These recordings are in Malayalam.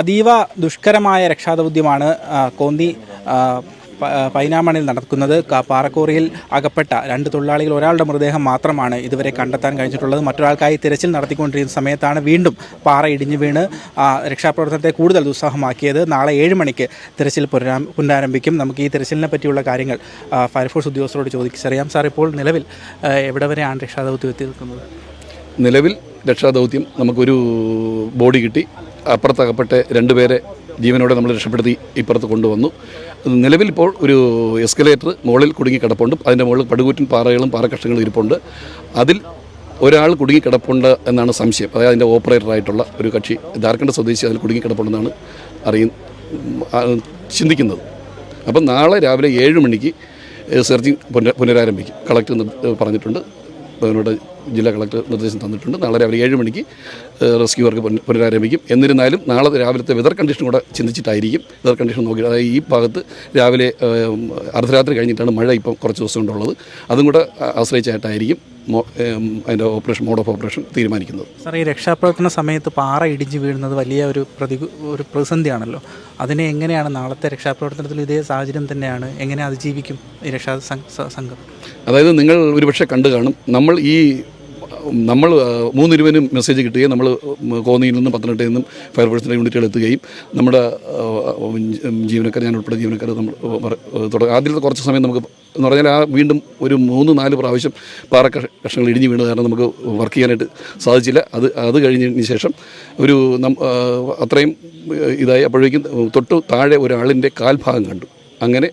അതീവ ദുഷ്കരമായ രക്ഷാദൗത്യമാണ് കോന്തി പൈനാമണിൽ നടക്കുന്നത്. പാറക്കോറിയിൽ അകപ്പെട്ട രണ്ട് തൊഴിലാളികൾ ഒരാളുടെ മൃതദേഹം മാത്രമാണ് ഇതുവരെ കണ്ടെത്താൻ കഴിഞ്ഞിട്ടുള്ളത്. മറ്റൊരാൾക്കായി തിരച്ചിൽ നടത്തിക്കൊണ്ടിരിക്കുന്ന സമയത്താണ് വീണ്ടും പാറ ഇടിഞ്ഞു വീണ് രക്ഷാപ്രവർത്തനത്തെ കൂടുതൽ ദുസ്സഹമാക്കിയത്. നാളെ ഏഴ് മണിക്ക് തിരച്ചിൽ പുനരാ പുനരാരംഭിക്കും. നമുക്ക് ഈ തിരച്ചിലിനെ പറ്റിയുള്ള കാര്യങ്ങൾ ഫയർഫോഴ്സ് ഉദ്യോഗസ്ഥരോട് ചോദിച്ചറിയാം. സാർ ഇപ്പോൾ നിലവിൽ എവിടെ വരെയാണ് രക്ഷാദൗത്യം എത്തി നിൽക്കുന്നത് നിലവിൽ രക്ഷാദൗത്യം നമുക്കൊരു ബോഡി കിട്ടി. അപ്പുറത്തകപ്പെട്ട രണ്ടുപേരെ ജീവനോടെ നമ്മൾ രക്ഷപ്പെടുത്തി ഇപ്പുറത്ത് കൊണ്ടുവന്നു. നിലവിൽ ഇപ്പോൾ ഒരു എസ്കലേറ്റർ മുകളിൽ കുടുങ്ങി കിടപ്പുണ്ട്. അതിന്റെ മുകളിൽ പടുകൂറ്റൻ പാറകളും പാറക്കഷ്ണങ്ങളും ഇരിപ്പുണ്ട്. അതിൽ ഒരാൾ കുടുങ്ങി കിടപ്പുണ്ട് എന്നാണ് സംശയം. അതായത് അതിന്റെ ഓപ്പറേറ്ററായിട്ടുള്ള ഒരു കക്ഷി ധാർഖണ്ഡ് സ്വദേശി അതിൽ കുടുങ്ങി കിടപ്പുണ്ടെന്നാണ് അറിയ ചിന്തിക്കുന്നത്. അപ്പം നാളെ രാവിലെ ഏഴ് മണിക്ക് സെർച്ചിങ് പുനരാരംഭിക്കും. കളക്ടർ പറഞ്ഞിട്ടുണ്ട്. അതിനോട് ജില്ലാ കളക്ടർ നിർദ്ദേശം തന്നിട്ടുണ്ട്. നാളെ രാവിലെ ഏഴ് മണിക്ക് റെസ്ക്യൂ വർക്ക് പുന- പുനരാരംഭിക്കും. എന്നിരുന്നാലും നാളെ രാവിലത്തെ വെതർ കണ്ടീഷൻ കൂടെ ചിന്തിച്ചിട്ടായിരിക്കും. വെതർ കണ്ടീഷൻ നോക്കി അതായത് ഈ ഭാഗത്ത് രാവിലെ അർദ്ധരാത്രി കഴിഞ്ഞിട്ടാണ് മഴ ഇപ്പം കുറച്ച് ദിവസം കൊണ്ടുള്ളത് അതും കൂടെ ആശ്രയിച്ചായിട്ടായിരിക്കും അതിന്റെ ഓപ്പറേഷൻ മോഡ് ഓഫ് ഓപ്പറേഷൻ തീരുമാനിക്കുന്നത്. സാർ ഈ രക്ഷാപ്രവർത്തന സമയത്ത് പാറ ഇടിഞ്ഞു വീഴുന്നത് വലിയ ഒരു പ്രതി ഒരു പ്രതിസന്ധിയാണല്ലോ. അതിനെ എങ്ങനെയാണ് നാളത്തെ രക്ഷാപ്രവർത്തനത്തിൽ ഇതേ സാഹചര്യം തന്നെയാണ്? എങ്ങനെ അതിജീവിക്കും ഈ രക്ഷാ സംഘം? അതായത് നിങ്ങൾ ഒരുപക്ഷെ കണ്ടു കാണും നമ്മൾ ഈ നമ്മൾ മൂന്ന് മൂന്നിരുവനും മെസ്സേജ് കിട്ടുകയും നമ്മൾ കോന്നിയിൽ നിന്നും പത്തനംതിട്ടയിൽ നിന്നും ഫയർഫോഴ്സിന്റെ യൂണിറ്റുകൾ എത്തുകയും നമ്മുടെ ജീവനക്കാർ ഞാൻ ഉൾപ്പെടെ ജീവനക്കാർ നമ്മൾ തുടങ്ങി. ആദ്യത്തെ കുറച്ച് സമയം നമുക്ക് എന്ന് പറഞ്ഞാൽ ആ വീണ്ടും ഒരു മൂന്ന് നാല് പ്രാവശ്യം പാറ കഷ- കഷ്ണങ്ങൾ ഇടിഞ്ഞ് വീണ് കാരണം നമുക്ക് വർക്ക് ചെയ്യാനായിട്ട് സാധിച്ചില്ല. അത് അത് കഴിഞ്ഞതിന് ശേഷം ഒരു അത്രയും ഇതായി അപ്പോഴേക്കും തൊട്ട് താഴെ ഒരാളിന്റെ കാൽഭാഗം കണ്ടു. അങ്ങനെ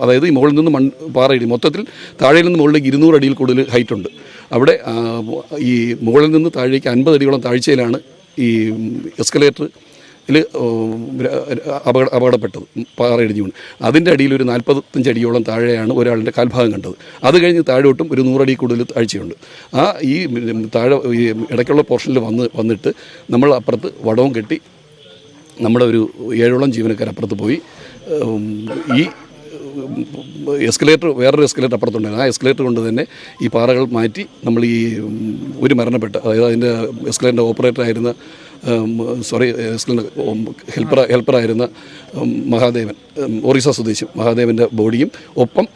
അതായത് ഈ മുകളിൽ നിന്ന് മൺ പാറയിടി മൊത്തത്തിൽ താഴെയിൽ നിന്ന് മുകളിലേക്ക് ഇരുന്നൂറ് അടിയിൽ കൂടുതൽ ഹൈറ്റ് ഉണ്ട്. അവിടെ ഈ മുകളിൽ നിന്ന് താഴേക്ക് അൻപത് അടിയോളം താഴ്ചയിലാണ് ഈ എസ്കലേറ്റർ അപകട അപകടപ്പെട്ടത് പാറ ഇടിഞ്ഞു വീണ്. അതിന്റെ അടിയിൽ ഒരു നാൽപ്പത്തഞ്ച് അടിയോളം താഴെയാണ് ഒരാളുടെ കാൽഭാഗം കണ്ടത്. അത് കഴിഞ്ഞ് താഴോട്ടും ഒരു നൂറടി കൂടുതൽ താഴ്ചയുണ്ട്. ആ ഈ താഴെ ഈ ഇടയ്ക്കുള്ള പോർഷനിൽ വന്ന് വന്നിട്ട് നമ്മൾ അപ്പുറത്ത് വടവും കെട്ടി നമ്മുടെ ഒരു ഏഴോളം ജീവനക്കാർ അപ്പുറത്ത് പോയി. ഈ എസ്കലേറ്റർ വേറൊരു എസ്കലേറ്റർ അപ്പുറത്തുണ്ടായിരുന്നു. ആ എസ്കലേറ്റർ കൊണ്ട് തന്നെ ഈ പാറകൾ മാറ്റി നമ്മൾ ഈ ഒരു മരണപ്പെട്ട അതായത് അതിന്റെ എസ്കലേറ്ററിന്റെ ഓപ്പറേറ്റർ ആയിരുന്ന സോറി ഹെൽപ്പർ ഹെൽപ്പറായിരുന്ന മഹാദേവൻ ഒറീസ സ്വദേശി മഹാദേവന്റെ ബോഡിയും ഒപ്പം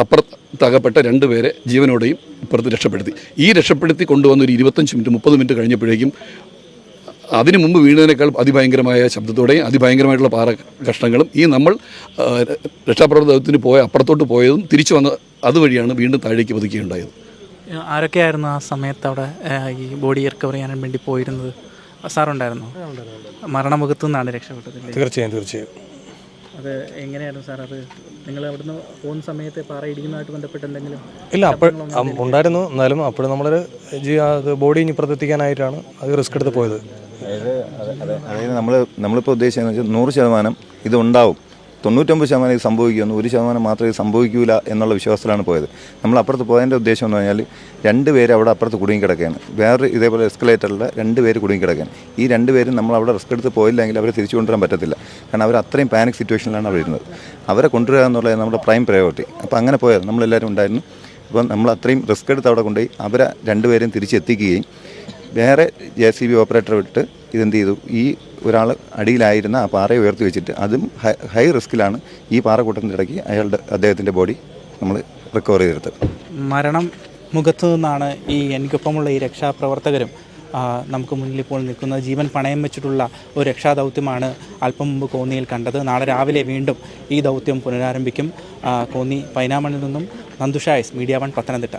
അപ്പുറത്തകപ്പെട്ട രണ്ട് പേരെ ജീവനോടെയും ഇപ്പുറത്ത് രക്ഷപ്പെടുത്തി. ഈ രക്ഷപ്പെടുത്തി കൊണ്ടുവന്ന ഒരു ഇരുപത്തഞ്ച് മിനിറ്റ് മുപ്പത് മിനിറ്റ് കഴിഞ്ഞപ്പോഴേക്കും അതിനു മുമ്പ് വീണതിനേക്കാൾ അതിഭയങ്കരമായ ശബ്ദത്തോടെയും അതിഭയങ്കരമായിട്ടുള്ള പാറ കഷ്ണങ്ങളും ഈ നമ്മൾ രക്ഷാപ്രവർത്തനത്തിന് പോയ അപ്പുറത്തോട്ട് പോയതും തിരിച്ചു വന്ന അതുവഴിയാണ് വീണ്ടും താഴേക്ക് പതുക്കുകയുണ്ടായത് ആരൊക്കെയായിരുന്നു ആ സമയത്ത് അവിടെ ഈ ബോഡി റിക്കവർ ചെയ്യാൻ വേണ്ടി പോയിരുന്നത്? സാറുണ്ടായിരുന്നു? മരണമുഖത്തു നിന്നാണ് രക്ഷപ്പെട്ടത് തീർച്ചയായും തീർച്ചയായും. അത് എങ്ങനെയായിരുന്നു സാർ അത്? നിങ്ങൾ അവിടുന്ന് പോകുന്ന സമയത്ത് പാറ ഇടിക്കുന്നതായിട്ട് ബന്ധപ്പെട്ട് എന്തെങ്കിലും ഇല്ല അപ്പോൾ ഉണ്ടായിരുന്നു. എന്നാലും അപ്പോഴും നമ്മളൊരു ബോഡി ഇനി എത്തിക്കാനായിട്ടാണ് അത് റിസ്ക് എടുത്ത് പോയത്. അതായത് അത- അത- അതായത് നമ്മൾ നമ്മളിപ്പോൾ ഉദ്ദേശിച്ചതെന്ന് വെച്ചാൽ നൂറ് ശതമാനം ഇതുണ്ടാവും. തൊണ്ണൂറ്റൊമ്പത് ശതമാനം ഇത് സംഭവിക്കുമെന്ന് ഒരു ശതമാനം മാത്രമേ ഇത് സംഭവിക്കൂല എന്നുള്ള വിശ്വാസത്തിലാണ് പോയത്. നമ്മൾ അപ്പുറത്ത് പോയതിന്റെ ഉദ്ദേശം എന്ന് പറഞ്ഞാൽ രണ്ട് പേര് അവിടെ അപ്പുറത്ത് കുടുങ്ങിക്കിടക്കുകയാണ്. വേറെ ഇതേപോലെ എസ്കലേറ്ററിൽ രണ്ട് പേര് കുടുങ്ങിക്കിടക്കുകയാണ്. ഈ രണ്ട് പേരും നമ്മൾ അവിടെ റിസ്ക് എടുത്ത് പോയില്ലെങ്കിൽ അവരെ തിരിച്ചു കൊണ്ടുവരാൻ പറ്റത്തില്ല. കാരണം അവർ അത്രയും പാനിക് സിറ്റുവേഷനിലാണ് അവർ ഇരുന്നത്. അവരെ കൊണ്ടുവരിക എന്നുള്ളത് നമ്മുടെ പ്രൈം പ്രയോറിറ്റി അപ്പോൾ അങ്ങനെ പോയത്. നമ്മളെല്ലാവരും ഉണ്ടായിരുന്നു. അപ്പം നമ്മൾ അത്രയും റിസ്ക് എടുത്ത് അവിടെ കൊണ്ടുപോയി അവരെ രണ്ടുപേരും തിരിച്ചെത്തിക്കുകയും വേറെ ജെ സി ബി ഓപ്പറേറ്റർ വിട്ട് ഇതെന്ത് ചെയ്തു? ഈ ഒരാൾ അടിയിലായിരുന്ന ആ പാറയെ ഉയർത്തി വെച്ചിട്ട് അതും ഹൈ റിസ്കിലാണ് ഈ പാറക്കൂട്ടത്തിന്റെ ഇടയ്ക്ക് അയാളുടെ അദ്ദേഹത്തിന്റെ ബോഡി നമ്മൾ റിക്കവർ ചെയ്തെടുത്തത് മരണം മുഖത്തു നിന്നാണ് ഈ എനിക്കൊപ്പമുള്ള ഈ രക്ഷാപ്രവർത്തകരും നമുക്ക് മുന്നിൽ ഇപ്പോൾ നിൽക്കുന്നത് ജീവൻ പണയം വെച്ചിട്ടുള്ള ഒരു രക്ഷാദൗത്യമാണ് അല്പം മുമ്പ് കോന്നിയിൽ കണ്ടത്. നാളെ രാവിലെ വീണ്ടും ഈ ദൗത്യം പുനരാരംഭിക്കും. കോന്നി പൈനാമണിൽ നിന്നും നന്ദുഷായസ് മീഡിയ വൺ പത്തനംതിട്ട.